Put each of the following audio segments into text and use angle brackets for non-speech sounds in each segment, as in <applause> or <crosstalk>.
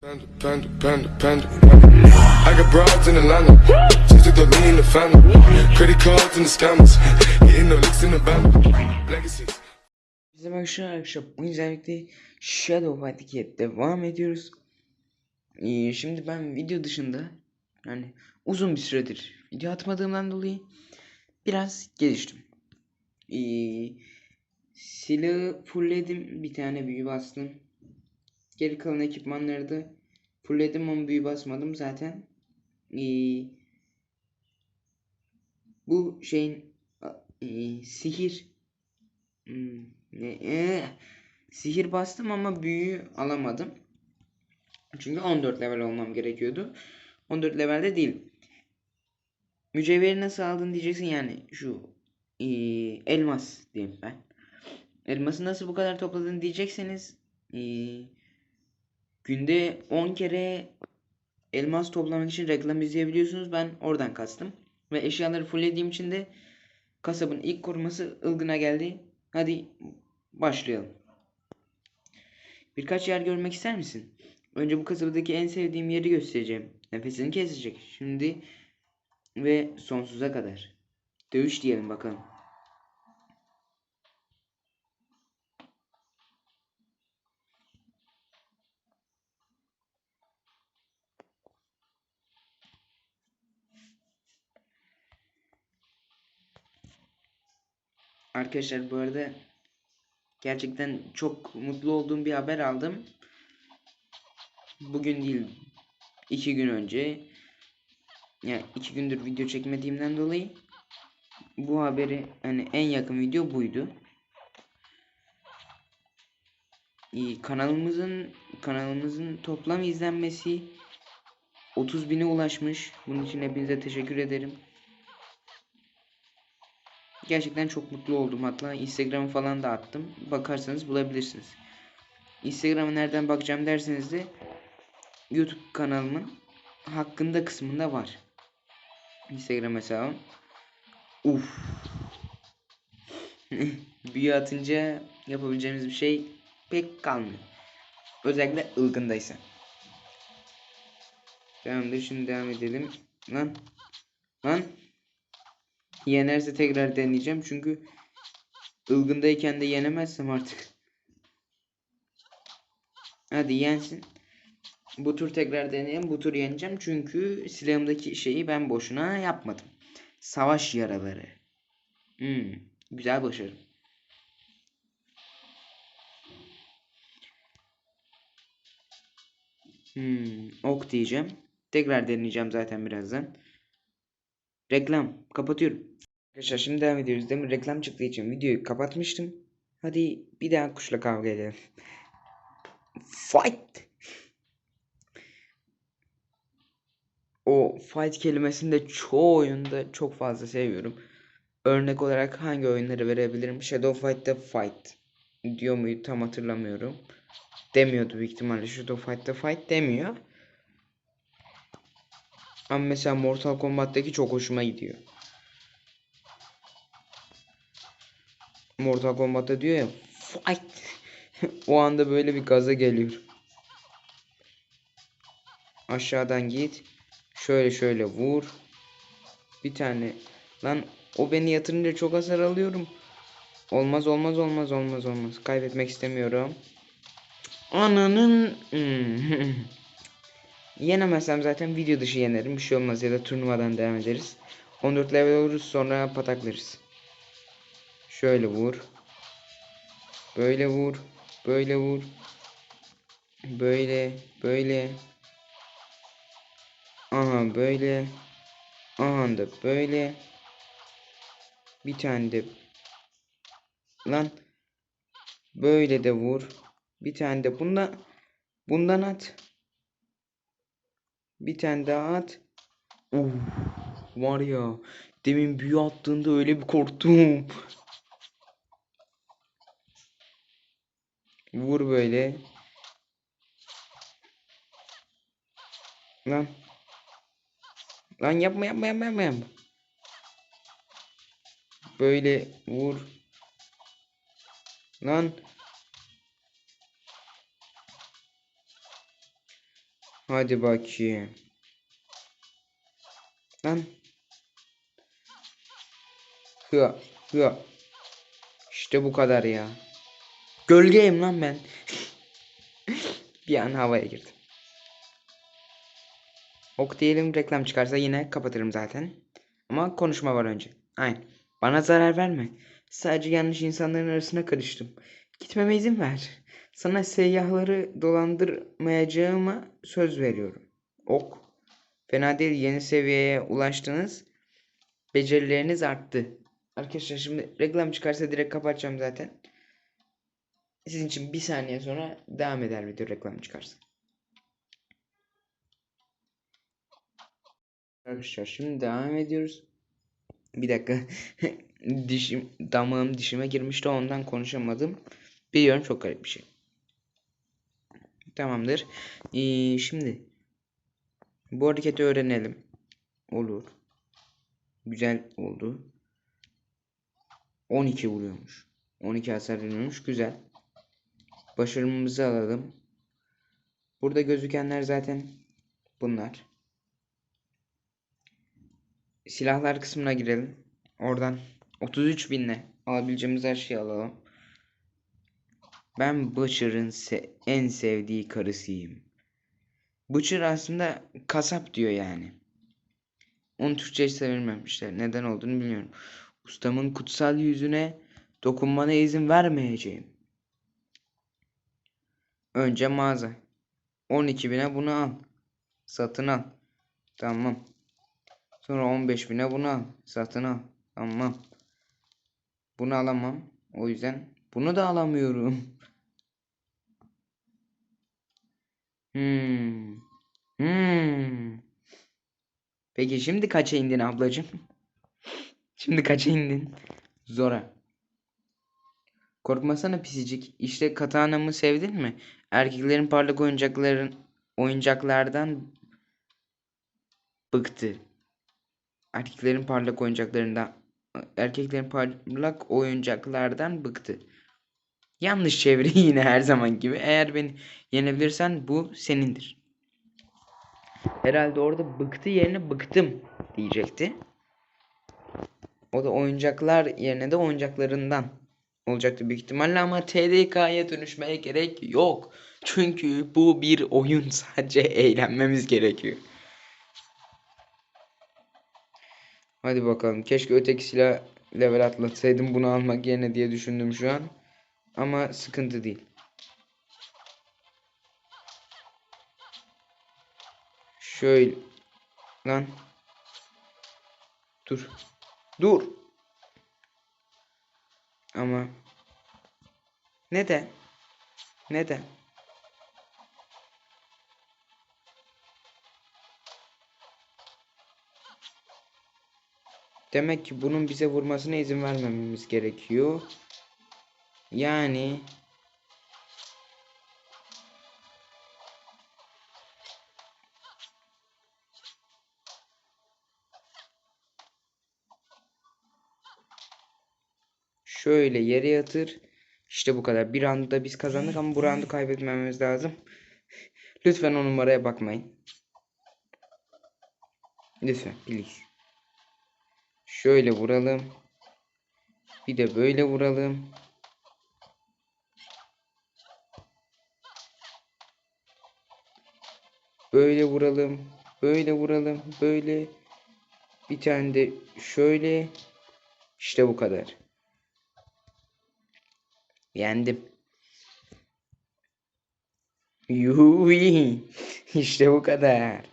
Panda, panda, panda, panda. I got broads in Atlanta. Just took the in the family. Credit cards and the scammers. Getting no licks in the band. Legacies. Bizim arkadaşlar bu özellikle Shadow 2'ye devam ediyoruz. Ee, şimdi ben video dışında yani uzun bir süredir video atmadığımdan dolayı biraz geliştim. Ee, silahı fullledim bir tane büyü bastım. Geri kalan ekipmanları da fullledim ama büyü basmadım zaten. Ee, bu şeyin e, sihir Hmm, ne? Ee, sihir bastım ama büyüyü alamadım. Çünkü 14 level olmam gerekiyordu. 14 levelde değil. Mücevheri nasıl aldın diyeceksin yani şu ee, elmas diyeyim ben. Elması nasıl bu kadar topladın diyecekseniz ee, günde 10 kere elmas toplamak için reklam izleyebiliyorsunuz. Ben oradan kastım. Ve eşyaları fulllediğim için de kasabın ilk koruması ılgına geldi. Hadi başlayalım. Birkaç yer görmek ister misin? Önce bu kasabadaki en sevdiğim yeri göstereceğim. Nefesini kesecek. Şimdi ve sonsuza kadar. Dövüş diyelim bakalım. Arkadaşlar bu arada gerçekten çok mutlu olduğum bir haber aldım. Bugün değil iki gün önce yani iki gündür video çekmediğimden dolayı bu haberi hani en yakın video buydu. İyi, kanalımızın kanalımızın toplam izlenmesi 30 bine ulaşmış. Bunun için hepinize teşekkür ederim. Gerçekten çok mutlu oldum. Hatta Instagram'ı falan da attım. Bakarsanız bulabilirsiniz. Instagram'a nereden bakacağım derseniz de YouTube kanalımın hakkında kısmında var. Instagram hesabım. Uf. <laughs> Büyü atınca yapabileceğimiz bir şey pek kalmıyor. Özellikle ılgındaysa. Tamamdır şimdi devam edelim. Lan. Lan. Yenerse tekrar deneyeceğim çünkü ılgındayken de yenemezsem artık. Hadi yensin. Bu tur tekrar deneyelim. Bu tur yeneceğim çünkü silahımdaki şeyi ben boşuna yapmadım. Savaş yaraları. Hmm, güzel başarı. Hmm, ok diyeceğim. Tekrar deneyeceğim zaten birazdan. Reklam. Kapatıyorum. Arkadaşlar şimdi devam ediyoruz. Demin reklam çıktığı için videoyu kapatmıştım. Hadi bir daha kuşla kavga edelim. Fight. O fight kelimesini de çoğu oyunda çok fazla seviyorum. Örnek olarak hangi oyunları verebilirim? Shadow Fight'ta fight diyor muydu tam hatırlamıyorum. Demiyordu büyük ihtimalle. Shadow Fight'ta fight demiyor. Ama mesela Mortal Kombat'taki çok hoşuma gidiyor. Mortal Kombat'ta diyor ya fight. <laughs> o anda böyle bir gaza geliyor. Aşağıdan git. Şöyle şöyle vur. Bir tane. Lan o beni yatırınca çok hasar alıyorum. Olmaz olmaz olmaz olmaz olmaz. Kaybetmek istemiyorum. Ananın. <laughs> Yenemezsem zaten video dışı yenerim. Bir şey olmaz ya da turnuvadan devam ederiz. 14 level oluruz sonra pataklarız. Şöyle vur. Böyle vur. Böyle vur. Böyle. Böyle. Aha böyle. Aha da böyle. Bir tane de. Lan. Böyle de vur. Bir tane de bundan. Bundan at. Bir tane daha at. Uf, var ya. Demin büyü attığında öyle bir korktum. Vur böyle. Lan. Lan yapma yapma yapma yapma. yapma. Böyle vur. Lan. Hadi bakayım. Lan. Hıa. Hıa. İşte bu kadar ya. Gölgeyim lan ben. <laughs> bir an havaya girdim. Ok diyelim reklam çıkarsa yine kapatırım zaten. Ama konuşma var önce. Aynen. Bana zarar verme. Sadece yanlış insanların arasına karıştım. Gitmeme izin ver. Sana seyyahları dolandırmayacağıma söz veriyorum. Ok. Fena değil yeni seviyeye ulaştınız. Becerileriniz arttı. Arkadaşlar şimdi reklam çıkarsa direkt kapatacağım zaten. Sizin için bir saniye sonra devam eder video reklam çıkarsa. Arkadaşlar şimdi devam ediyoruz. Bir dakika. <laughs> Dişim, damağım dişime girmişti ondan konuşamadım. Biliyorum çok garip bir şey. Tamamdır. Ee, şimdi bu hareketi öğrenelim. Olur. Güzel oldu. 12 vuruyormuş. 12 hasar veriyormuş. Güzel. Başarımımızı alalım. Burada gözükenler zaten bunlar. Silahlar kısmına girelim. Oradan 33 binle alabileceğimiz her şeyi alalım. Ben Butcher'ın se- en sevdiği karısıyım. Butcher aslında kasap diyor yani. Onu Türkçe'ye çevirmemişler. Neden olduğunu bilmiyorum. Ustamın kutsal yüzüne dokunmana izin vermeyeceğim. Önce mağaza. 12 bine bunu al. Satın al. Tamam. Sonra 15 bine bunu al. Satın al. Tamam. Bunu alamam. O yüzden bunu da alamıyorum. <laughs> Hmm. Hmm. Peki şimdi kaça indin ablacığım? <laughs> Şimdi kaça indin? Zora. Korkmasana pisicik. İşte katanamı sevdin mi? Erkeklerin parlak oyuncakların oyuncaklardan bıktı. Erkeklerin parlak oyuncaklarından erkeklerin parlak oyuncaklardan bıktı. Yanlış çeviri <laughs> yine her zaman gibi. Eğer beni yenebilirsen bu senindir. Herhalde orada bıktı yerine bıktım diyecekti. O da oyuncaklar yerine de oyuncaklarından olacaktı büyük ihtimalle ama TDK'ya dönüşmeye gerek yok. Çünkü bu bir oyun <laughs> sadece eğlenmemiz gerekiyor. Hadi bakalım. Keşke öteki silah level atlatsaydım bunu almak yerine diye düşündüm şu an. Ama sıkıntı değil. Şöyle lan. Dur. Dur. Ama neden? Neden? Demek ki bunun bize vurmasına izin vermememiz gerekiyor. Yani şöyle yere yatır. İşte bu kadar. Bir roundda biz kazandık ama bu roundu kaybetmememiz lazım. Lütfen o numaraya bakmayın. Lütfen please. Şöyle vuralım. Bir de böyle vuralım. Böyle vuralım. Böyle vuralım. Böyle. Bir tane de şöyle. İşte bu kadar. Yendim. Yuhi. <laughs> İşte bu kadar.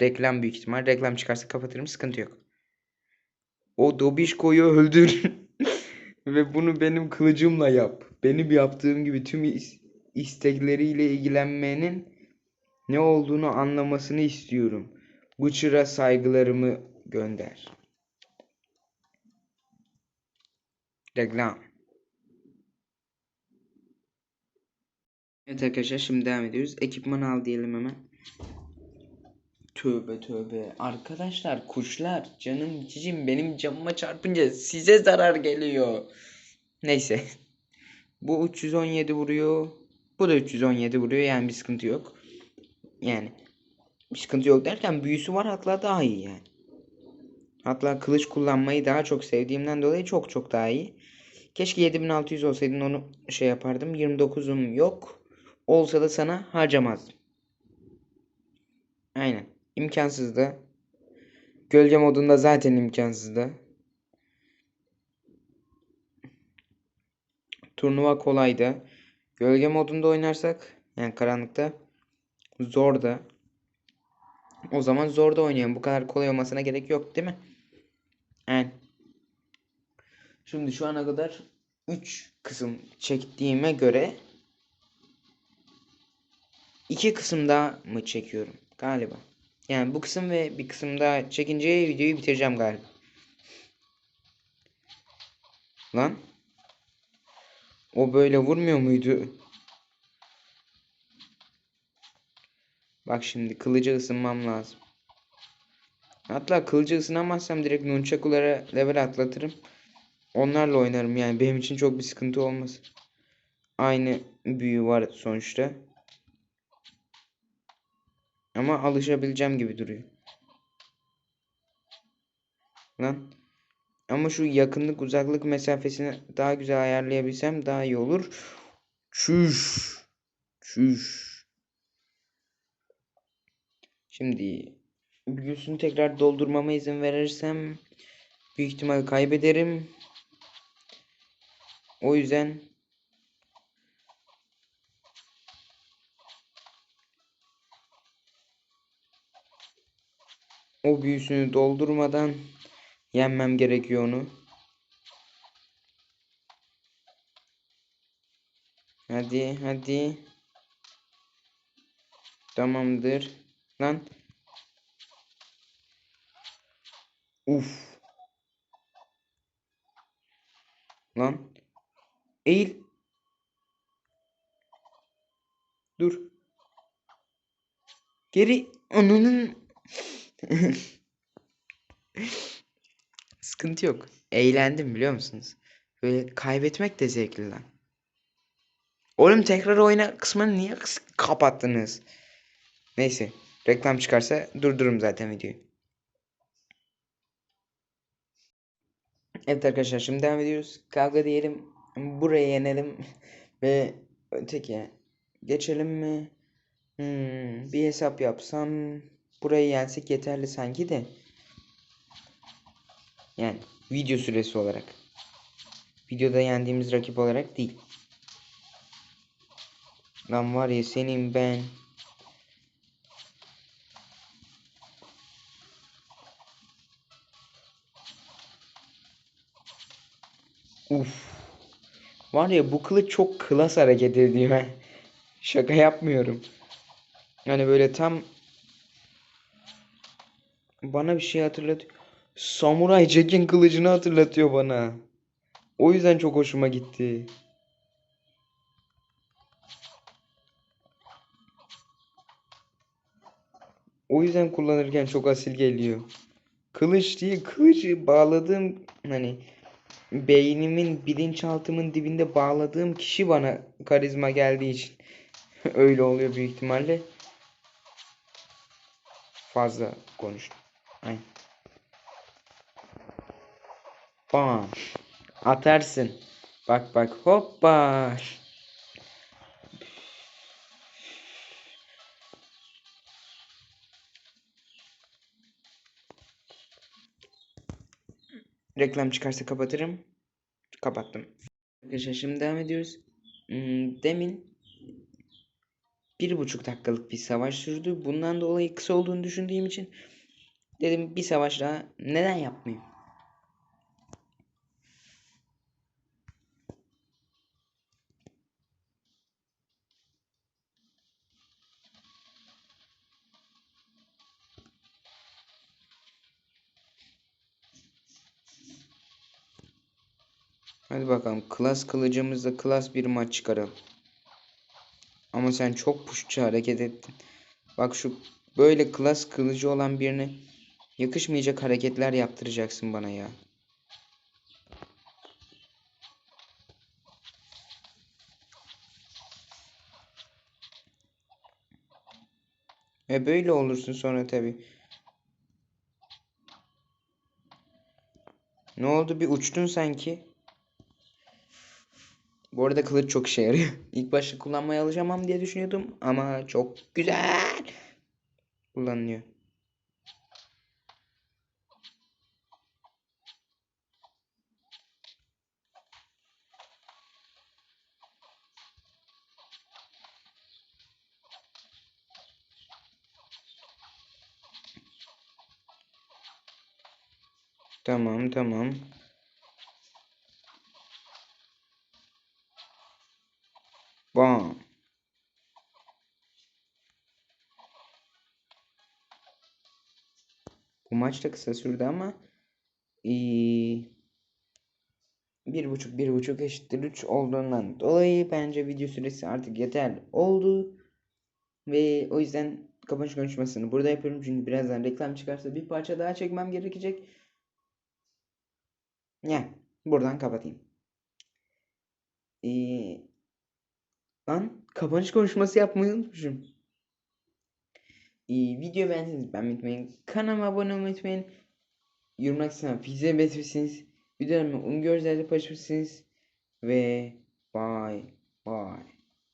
Reklam büyük ihtimal. Reklam çıkarsa kapatırım. Sıkıntı yok. O Dobişko'yu öldür. <laughs> Ve bunu benim kılıcımla yap. Benim yaptığım gibi tüm is- istekleriyle ilgilenmenin ne olduğunu anlamasını istiyorum. Butcher'a saygılarımı gönder. Reklam. Evet arkadaşlar şimdi devam ediyoruz. Ekipman al diyelim hemen. Tövbe tövbe. Arkadaşlar kuşlar canım cicim benim camıma çarpınca size zarar geliyor. Neyse. Bu 317 vuruyor. Bu da 317 vuruyor yani bir sıkıntı yok. yani bir sıkıntı yok derken büyüsü var hatta daha iyi yani. Hatta kılıç kullanmayı daha çok sevdiğimden dolayı çok çok daha iyi. Keşke 7600 olsaydın onu şey yapardım. 29'um yok. Olsa da sana harcamazdım. Aynen. İmkansızdı. Gölge modunda zaten imkansızdı. Turnuva kolaydı. Gölge modunda oynarsak yani karanlıkta zor da. O zaman zor da oynayalım. Bu kadar kolay olmasına gerek yok değil mi? Yani. Şimdi şu ana kadar 3 kısım çektiğime göre iki kısım daha mı çekiyorum galiba. Yani bu kısım ve bir kısım daha çekince videoyu bitireceğim galiba. Lan. O böyle vurmuyor muydu? Bak şimdi kılıcı ısınmam lazım. Hatta kılıcı ısınamazsam direkt nunchakulara level atlatırım. Onlarla oynarım yani benim için çok bir sıkıntı olmaz. Aynı büyü var sonuçta. Ama alışabileceğim gibi duruyor. Lan. Ama şu yakınlık uzaklık mesafesini daha güzel ayarlayabilsem daha iyi olur. Çüş. Çüş. Şimdi büyüsünü tekrar doldurmama izin verirsem büyük ihtimal kaybederim. O yüzden o büyüsünü doldurmadan yenmem gerekiyor onu. Hadi hadi. Tamamdır. Lan. Uf. Lan. Eğil. Dur. Geri. Ananın. <laughs> Sıkıntı yok. Eğlendim biliyor musunuz? Böyle kaybetmek de zevkli lan. Oğlum tekrar oyna kısmını niye kapattınız? Neyse. Reklam çıkarsa durdururum zaten videoyu. Evet arkadaşlar şimdi devam ediyoruz. Kavga diyelim. Burayı yenelim. <laughs> Ve öteki geçelim mi? Hmm, bir hesap yapsam burayı yensek yeterli sanki de. Yani video süresi olarak. Videoda yendiğimiz rakip olarak değil. Lan var ya senin ben. Uf. Var ya bu kılıç çok klas hareket ediyor. Şaka yapmıyorum. Yani böyle tam bana bir şey hatırlatıyor. Samuray Jack'in kılıcını hatırlatıyor bana. O yüzden çok hoşuma gitti. O yüzden kullanırken çok asil geliyor. Kılıç değil, kılıcı bağladığım hani beynimin bilinçaltımın dibinde bağladığım kişi bana karizma geldiği için <laughs> öyle oluyor büyük ihtimalle. Fazla konuştum. Aynen. Bam. Atarsın. Bak bak hoppa. Reklam çıkarsa kapatırım. Kapattım. Arkadaşlar şimdi devam ediyoruz. Hmm, Demin bir buçuk dakikalık bir savaş sürdü. Bundan dolayı kısa olduğunu düşündüğüm için dedim bir savaş daha neden yapmayayım? Hadi bakalım. Klas kılıcımızla klas bir maç çıkaralım. Ama sen çok puşça hareket ettin. Bak şu böyle klas kılıcı olan birine yakışmayacak hareketler yaptıracaksın bana ya. Ve böyle olursun sonra tabi. Ne oldu bir uçtun sanki. Bu arada kılıç çok işe yarıyor. <laughs> İlk başta kullanmaya alışamam diye düşünüyordum ama çok güzel kullanılıyor. Tamam tamam. Bam. Bu maç da kısa sürdü ama. Bir buçuk bir buçuk eşittir 3 olduğundan dolayı bence video süresi artık yeterli oldu. Ve o yüzden kapanış konuşmasını burada yapıyorum. Çünkü birazdan reklam çıkarsa bir parça daha çekmem gerekecek. Ya buradan kapatayım. Ee, lan kapanış konuşması yapmayı unutmuşum. Ee, video beğendiyseniz beğenmeyi unutmayın. Kanalıma abone olmayı unutmayın. Yorumlar kısmına pizza besmişsiniz. Videolarımı un gözlerle paylaşmışsınız. Ve bye bye.